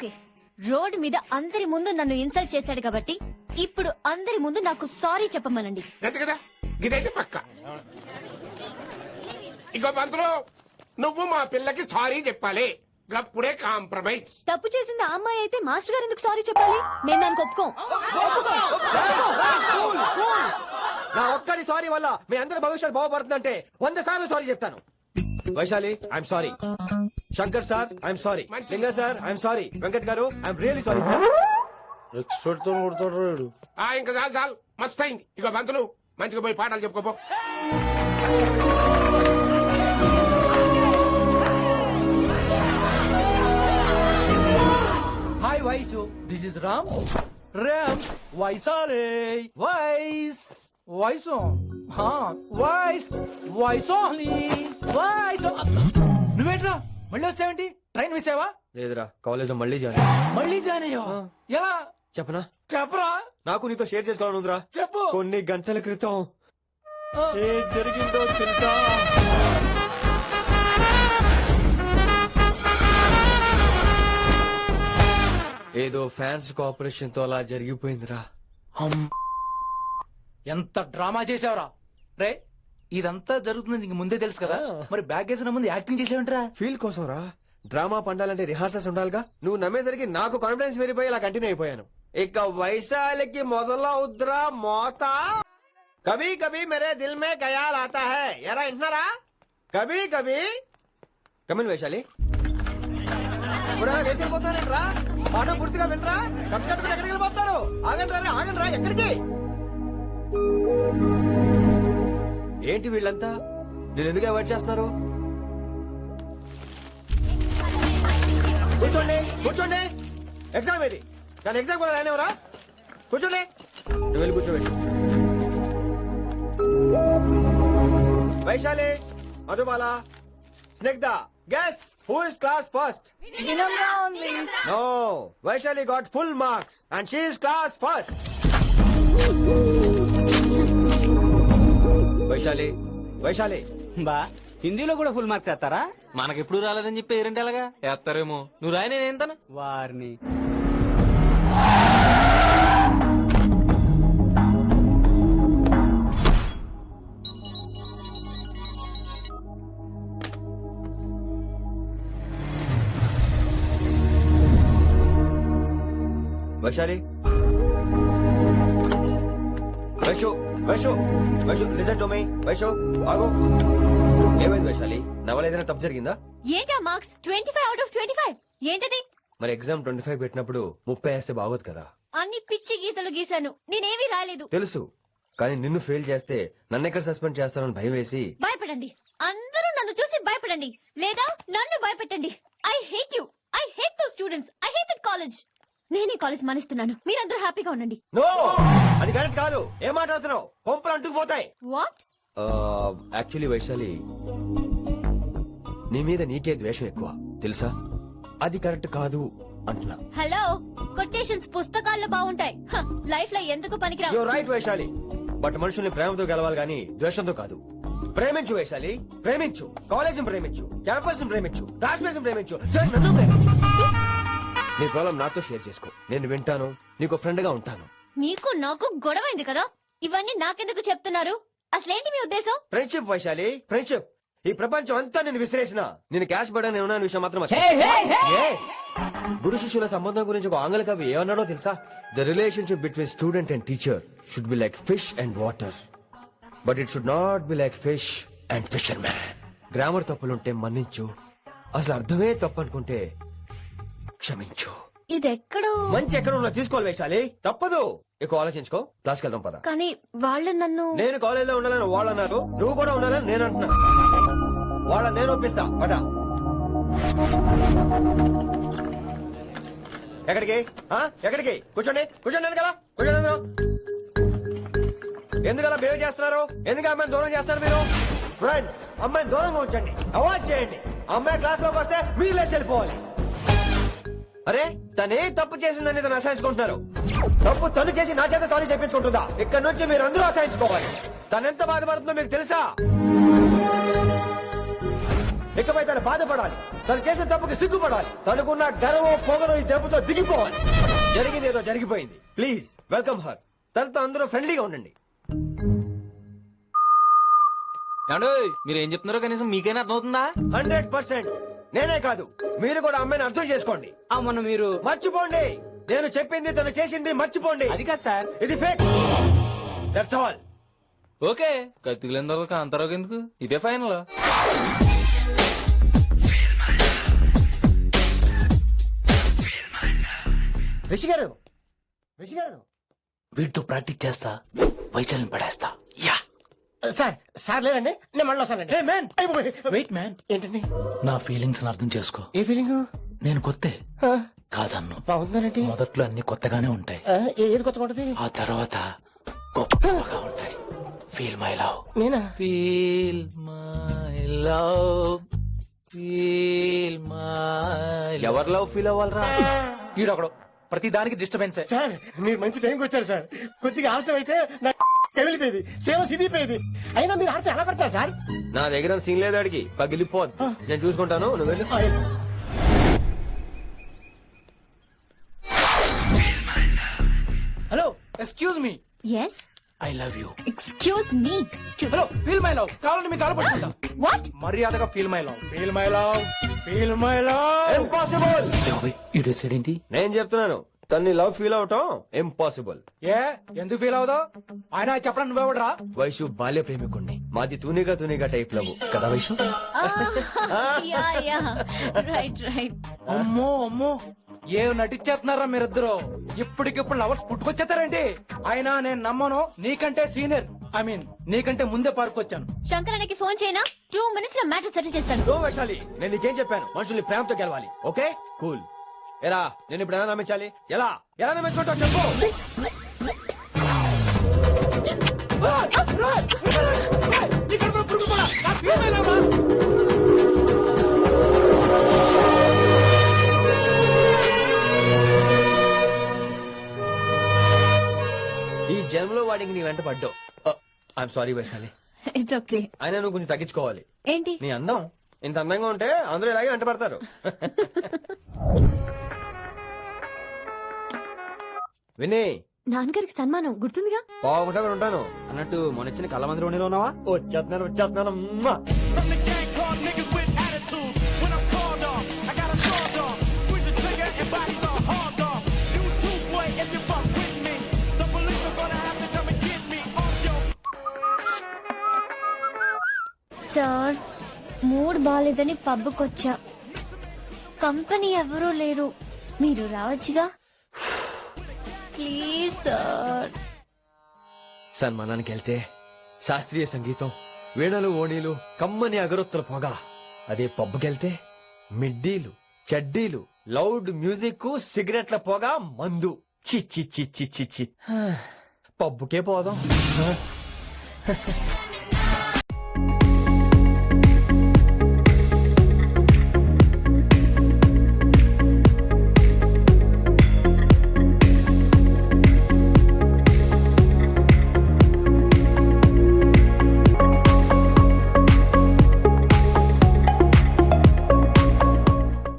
Okay. Road మీద అందరి ముందు నన్ను ఇన్సల్ట్ చేశాడు కాబట్టి ఇప్పుడు అందరి ముందు నాకు సారీ చెప్పమనండి. గది కదా? ఇదైతే పక్క. నువ్వు మా పిల్లకి సారీ చెప్పాలి. గప్పుడే కాంప్రమైజ్ తప్పు చేసింది ఆ అమ్మాయి అయితే మాస్టర్ గారు ఎందుకు సారీ చెప్పాలి? మేము దానికి ఒప్పుకోం. నా ఒక్కడి సారీ వల్ల మీ అందరి భవిష్యత్తు బాగుపడుతుందంటే వంద సార్లు సారీ చెప్తాను. Vaishali I'm sorry Shankar sir I'm sorry. Linga sir I'm sorry Venkat గారు ఐఎమ్ రియలీ సారీ సార్ ఎక్స్పర్ట్తో కొడతాడు ఆ ఇంకా చాలు చాలు. మస్త్ అయింది. ఇగో పంతులు మంచిగా పోయి పాఠాలు చెప్పుకోపో hi Vaishu this is Ram Ram వైసాలే వైస్ వైసు వైస్ వైసోలీ వైస్ నువ్వేట్రా? మళ్ళీ వచ్చావేంటి? ట్రైన్ మిస్ అయ్యావా? లేదురా కాలేజ్లో మళ్ళీ జాయిన్ మళ్ళీ జాయిన్ అయ్యావా? ఎలా? చెప్పనా? చెప్పరా? నాకు నీతో షేర్ చేసుకోవాలని ఉందిరా. చెప్పు. కొన్ని గంటల క్రితం. ఏం జరిగిందో తెలుసా? ఏదో ఫ్యాన్స్ కోఆపరేషన్తో అలా జరిగిపోయిందిరా. ఎంత డ్రామా చేసావురా రే ఇదంతా జరుగుతుంది నీకు ముందే తెలుసు కదా. మరి బ్యాగ్ వేసిన ముందు యాక్టింగ్ చేసావంటరా? ఫీల్ కోసం రా డ్రామా పండాలంటే రిహార్సల్స్ ఉండాలిగా. నువ్వు నమ్మేసరికి నాకు కాన్ఫిడెన్స్ పెరిగిపోయి ఇలా కంటిన్యూ అయిపోయాను. ఇక వైశాలికి మొదలవుద్రా మోత. కభీ కభీ మేరే దిల్ మే ఖయాల్ ఆతా హై. ఎరా వింటున్నారా? కభీ కభీ. Come in Vaishali. వేసిపోతానంట్రా పాట పూర్తిగా వినరా కట్టుకుని ఎక్కడికి వెళ్ళిపోతారు? ఆగండి రా ఆగండి రా ఎక్కడికి? ఏంటి వీళ్ళంతా? నేను ఎందుకు అవాయిడ్ చేస్తున్నారు? కూర్చోండి కూర్చోండి. ఎగ్జామ్ ఇది కానీ ఎగ్జామ్ కూడా రానివరా కూర్చోండి. నువ్వు వెళ్ళి కూర్చోబెట్టు Vaishali Madhubala Snigdha guess who is class first no Vaishali got full marks and she is class first Vaishali. Vaishali. బా హిందీలో కూడా ఫుల్ మార్క్స్ వేస్తారా? మనకెప్పుడు రాలేదని చెప్పి ఏరంటే ఎలాగా వేస్తారేమో. నువ్వు రాయి నేను ఏంతను? వారిని. Vaishali. Vaishu Vaishu listen to me. Vaishu ఆగు. ఏమైంది వైశాలి? నా వల్ల ఏదైనా తప్పు జరిగిందా? ఏంటా marks? Twenty five out of twenty five. ఏంటది? మరి ఎగ్జామ్ ట్వంటీ ఫైవ్ పెట్టినప్పుడు ముప్పై వేస్తే బాగోదు కదా. అన్ని పిచ్చి గీతలు గీశాను. నేనేమీ రాలేదు. తెలుసు. కానీ నిన్ను ఫెయిల్ చేస్తే నన్ను ఎక్కడ సస్పెండ్ చేస్తానని భయం వేసి భయపడండి. అందరూ నన్ను చూసి భయపడండి. లేదా నన్ను భయపెట్టండి. I hate you I hate those students I hate that college నేనే కాలేజ్ మానేస్తున్నాను. మీరందరూ హ్యాపీగా ఉండండి. నో! అది కరెక్ట్ కాదు. ఏం మాట్లాడుతున్నావు? కొంపలు అంటుకుపోతాయి. వాట్? యాక్చువల్లీ వైశాలి నీ మీద నీకే ద్వేషం ఎక్కువ. తెలుసా? అది కరెక్ట్ కాదు అంటున్నా. హలో కొటేషన్స్ పుస్తకాల్లో బాగుంటాయి. లైఫ్లో ఎందుకు పనికిరావు? రైట్ వైశాలి. బట్ మనుషుల్ని ప్రేమతో గెలవాలి గాని ద్వేషంతో కాదు. ప్రేమించు వైశాలి. ప్రేమించు. కాలేజ్ ప్రేమించు. క్యాంపస్ ప్రేమించు. క్లాస్మేట్స్ ప్రేమించు. నన్ను ప్రేమించు. నీ ప్రాబ్లం నాతో షేర్ చేసుకో. నేను వింటాను నీకు ఫ్రెండ్గా ఉంటాను. మీకు నాకు గొడవైంది కదా? ఇవన్నీ నాకెందుకు చెప్తున్నారు? అసలేంటి మీ ఉద్దేశం? Friendship Vaishali friendship. ఈ ప్రపంచం అంతా నేను విసిరేసిన. నేను క్యాష్ పడని ఉన్నాను విషయం మాత్రం. గురు శిష్యుల సంబంధం గురించి ఒక ఆంగ్ల కవి ఏమన్నాడో తెలుసా? The relationship between student and teacher should be like fish and water but it should not be like fish and fisherman grammar తప్పులుంటే మన్నించు. అసలు అర్థమే తప్పు అనుకుంటే క్షమించు. ఇది ఎక్కడో మంచి ఎక్కడ ఉన్నా తీసుకోవాలి వైశాలి తప్పదు. ఎక్కువ ఆలోచించుకో. క్లాస్కి వెళ్దాం పద. కానీ వాళ్ళు నన్ను నేను కాలేజీలో ఉండాలని వాళ్ళు అన్నారు. నువ్వు కూడా ఉండాలని నేను అంటున్నా. వాళ్ళ నేను ఒప్పిస్తా. పద. ఎక్కడికి? ఆ? ఎక్కడికి? కూర్చోండి. కూర్చోండి కదా కూర్చోండి. ఎందుకలా బిహేవ్ చేస్తున్నారు? ఎందుకు అమ్మాయిని దూరం చేస్తారు మీరు? ఫ్రెండ్స్ అమ్మాయిని దూరంగా ఉంచండి. అవాయిడ్ చేయండి. అమ్మాయి క్లాస్లోకి వస్తే మీరు లేచి వెళ్ళిపోవాలి అరే తనే తప్పు చేసిందని తను అసహించుకుంటున్నారు. తప్పు తను చేసి నా చేత సారీ చెప్పించుకుంటుందా? ఇక్కడ నుంచి మీరు అందరూ అసహించుకోవాలి. తను ఎంత బాధపడుతుందో మీకు తెలుసా? ఇకపై తను బాధపడాలి. తను చేసిన తప్పుకి సిగ్గుపడాలి. తనకున్న గర్వం పొగరు ఈ దెబ్బతో దిగిపోవాలి. జరిగింది ఏదో జరిగిపోయింది. ప్లీజ్ వెల్కమ్ హర్ తనతో అందరూ ఫ్రెండ్లీగా ఉండండి. మీరు ఏం చెప్తున్నారో కనీసం మీకైనా అర్థమవుతుందా? Hundred percent. నేనే కాదు. మీరు కూడా అమ్మాయిని అర్థం చేసుకోండి. ఆ, మొన్న మీరు మర్చిపోండి. నేను చెప్పింది తను చేసింది మర్చిపోండి. అది కాదు సార్. ఇది ఫేక్ దట్స్ ఆల్ ఓకే. కత్తిలేని తర్వాత కాంతారావు ఎందుకు? ఇదే ఫైనల్ రిషి గారు రిషి గారు వీటితో ప్రాక్టీస్ చేస్తా వైశాల్యం పడేస్తా. యా. సార్ సార్ లేదండి నేను మళ్ళీ వస్తానండి. అయిపోయి. వెయిట్ మ్యాన్ ఏంటండి? నా ఫీలింగ్స్ అర్థం చేసుకో. ఏ ఫీలింగ్ నేను కొత్తే. కాదన్ను. బాగుందండి మొదట్లో అన్ని కొత్తగానే ఉంటాయి. ఏది కొత్తగా ఉంటుంది? ఆ తర్వాత గొప్పగా ఉంటాయి. ఫీల్ మై లవ్ నేనా? Feel my love feel my ఎవరి లవ్ ఫీల్ అవ్వాలరా? ఈడొకడు. ప్రతి దానికి డిస్టర్బెన్స్ సార్ మీరు మంచి టైంకి వచ్చారు సార్. కొద్దిగా ఆలస్యం అయితే నా కమిలిపోయేది సేవ సిదిపోయేది. అయినా మీరు ఆడితే ఎలా పడతారు సార్? నా దగ్గర సీన్ లేదు అడిగి పగిలిపోద్ది నేను చూసుకుంటాను. నువ్వు వెళ్ళు. Hello excuse me yes I love you excuse me hello feel my love కావాలంటే మీకు కాలు పట్టుకుంటా. వాట్ మర్యాదగా feel my love feel my love feel my love impossible ఏంటి నేను చెప్తున్నాను. తన్ని లవ్ ఫీల్ అవటం ఇంపాసిబుల్. ఏ? ఎందుకు ఫీల్ అవుదావు? ఆయన చెప్పడం నువ్వెవడరా? వైషు బాల్య ప్రేమికుణ్ణి. మాది తూనిగా తూనిగా టైప్ లవ్. కదా Vaishu? Yeah yeah. Right right అమ్మో అమ్మో. ఏ నటించేస్తున్నారా మీరిద్దరు? ఇప్పటికిప్పుడు లవర్స్ పుట్టుకొచ్చేస్తారండి అయినా నేను నమ్మను. నీకంటే సీనియర్ ఐ మీన్ నీకంటే ముందే పారుకొచ్చాను శంకరానికి ఫోన్ చేయనా? టూ మినిట్స్లో మ్యాటర్ సెటిల్ చేస్తాను. నో వైశాలి నేను నీకేం చెప్పాను? మనుషుల్ని ప్రేమతో గెలవాలి. ఓకే? కూల్. ఎరా నేను ఇప్పుడు ఎలా నమ్మించాలి? ఎలా? ఎలా నమ్మించుకుంటావు చెప్పు. ఈ జన్మలో వాడికి నీ వెంట పడ్డావు. I'm sorry Vaishali it's okay అయినా నువ్వు కొంచెం తగ్గించుకోవాలి. ఏంటి? నీ అందం. ఇంత అందంగా ఉంటే అందరూ ఇలాగే వెంట పడతారు. విని. నాన్నగారికి సన్మానం గుర్తుందిగా? బాగుంటా ఉంటాను అన్నట్టు మొన్న ఇచ్చిన కళ్ళ మందిరం ఉండిలో ఉన్నావా? వచ్చేస్తున్నాను వచ్చేస్తున్నాను. మ్మా. సార్ మూడ్ బాలేదని పబ్కొచ్చా కంపెనీ ఎవరూ లేరు. మీరు రావచ్చుగా? ప్లీజ్ సార్ సన్మానానికి వెళ్తే శాస్త్రీయ సంగీతం వీణలు ఓణీలు కమ్మని అగరొత్తుల పొగ. అదే పబ్బుకెళ్తే మిడ్డీలు చెడ్డీలు లౌడ్ మ్యూజిక్ సిగరెట్ల పొగ మందు. చి చి చి చి చి చి పబ్బుకే పోదాం.